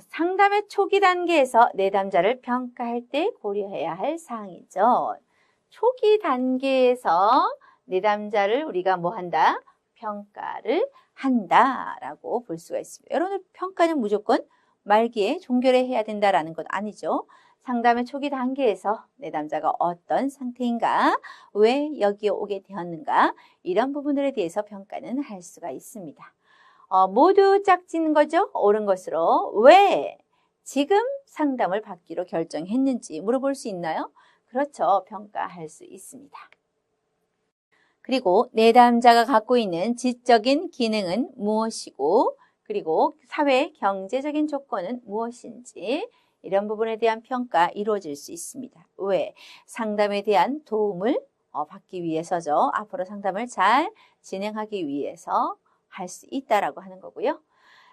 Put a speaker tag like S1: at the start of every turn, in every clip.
S1: 상담의 초기 단계에서 내담자를 평가할 때 고려해야 할 사항이죠. 초기 단계에서 내담자를 우리가 뭐 한다? 평가를 한다라고 볼 수가 있습니다. 여러분 평가는 무조건 말기에 종결에 해야 된다라는 건 아니죠. 상담의 초기 단계에서 내담자가 어떤 상태인가, 왜 여기에 오게 되었는가 이런 부분들에 대해서 평가는 할 수가 있습니다. 어, 모두 짝짓는 거죠. 옳은 것으로 왜 지금 상담을 받기로 결정했는지 물어볼 수 있나요? 그렇죠. 평가할 수 있습니다. 그리고 내담자가 갖고 있는 지적인 기능은 무엇이고 그리고 사회 경제적인 조건은 무엇인지 이런 부분에 대한 평가 이루어질 수 있습니다. 왜? 상담에 대한 도움을 어, 받기 위해서죠. 앞으로 상담을 잘 진행하기 위해서 할 수 있다라고 하는 거고요.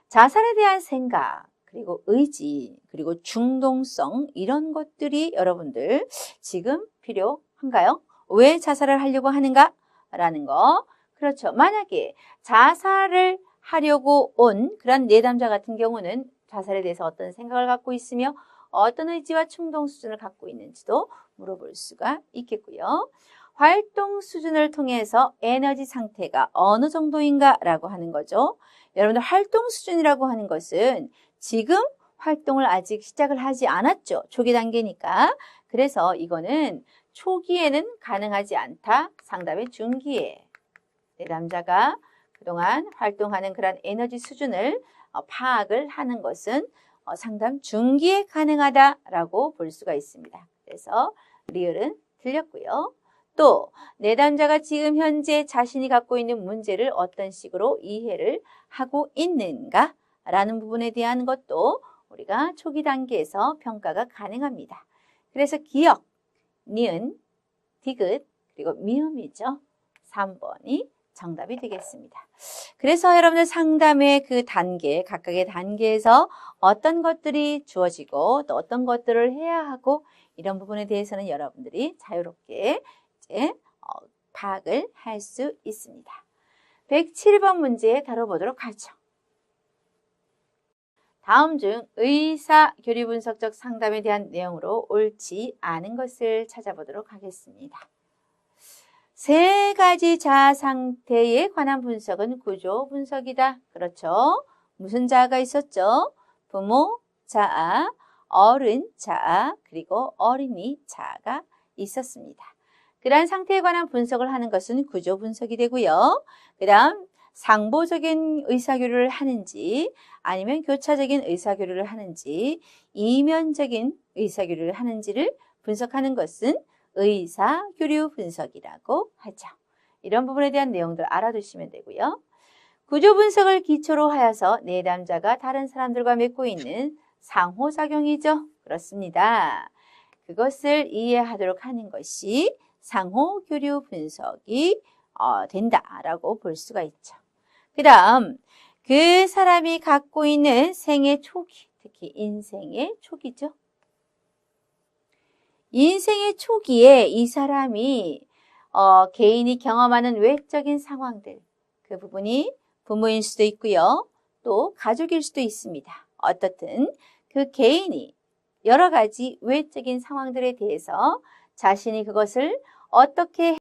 S1: 자살에 대한 생각, 그리고 의지, 그리고 중동성 이런 것들이 여러분들 지금 필요한가요? 왜 자살을 하려고 하는가? 라는 거. 그렇죠. 만약에 자살을 하려고 온 그런 내담자 같은 경우는 자살에 대해서 어떤 생각을 갖고 있으며 어떤 의지와 충동 수준을 갖고 있는지도 물어볼 수가 있겠고요. 활동 수준을 통해서 에너지 상태가 어느 정도인가 라고 하는 거죠. 여러분들 활동 수준이라고 하는 것은 지금 활동을 아직 시작을 하지 않았죠. 초기 단계니까. 그래서 이거는 초기에는 가능하지 않다. 상담의 중기에 내담자가 그동안 활동하는 그런 에너지 수준을 어, 파악을 하는 것은 어, 상담 중기에 가능하다라고 볼 수가 있습니다. 그래서 리을은 틀렸고요. 또 내담자가 지금 현재 자신이 갖고 있는 문제를 어떤 식으로 이해를 하고 있는가 라는 부분에 대한 것도 우리가 초기 단계에서 평가가 가능합니다. 그래서 기억, 니은, 디귿, 그리고 미음이죠. 3번이 정답이 되겠습니다. 그래서 여러분들 상담의 그 단계, 각각의 단계에서 어떤 것들이 주어지고 또 어떤 것들을 해야 하고 이런 부분에 대해서는 여러분들이 자유롭게 이제 어, 파악을 할 수 있습니다. 107번 문제 다뤄보도록 하죠. 다음 중 의사 교류 분석적 상담에 대한 내용으로 옳지 않은 것을 찾아보도록 하겠습니다. 세 가지 자아 상태에 관한 분석은 구조 분석이다. 그렇죠? 무슨 자아가 있었죠? 부모 자아, 어른 자아, 그리고 어린이 자아가 있었습니다. 그러한 상태에 관한 분석을 하는 것은 구조 분석이 되고요. 그 다음 상보적인 의사교류를 하는지 아니면 교차적인 의사교류를 하는지 이면적인 의사교류를 하는지를 분석하는 것은 의사교류 분석이라고 하죠. 이런 부분에 대한 내용들 알아두시면 되고요. 구조 분석을 기초로 하여서 내담자가 다른 사람들과 맺고 있는 상호작용이죠. 그렇습니다. 그것을 이해하도록 하는 것이 상호 교류 분석이 어, 된다라고 볼 수가 있죠. 그 다음 그 사람이 갖고 있는 생의 초기, 특히 인생의 초기죠. 인생의 초기에 이 사람이 어, 개인이 경험하는 외적인 상황들 그 부분이 부모일 수도 있고요. 또 가족일 수도 있습니다. 어떻든 그 개인이 여러 가지 외적인 상황들에 대해서 자신이 그것을 어떻게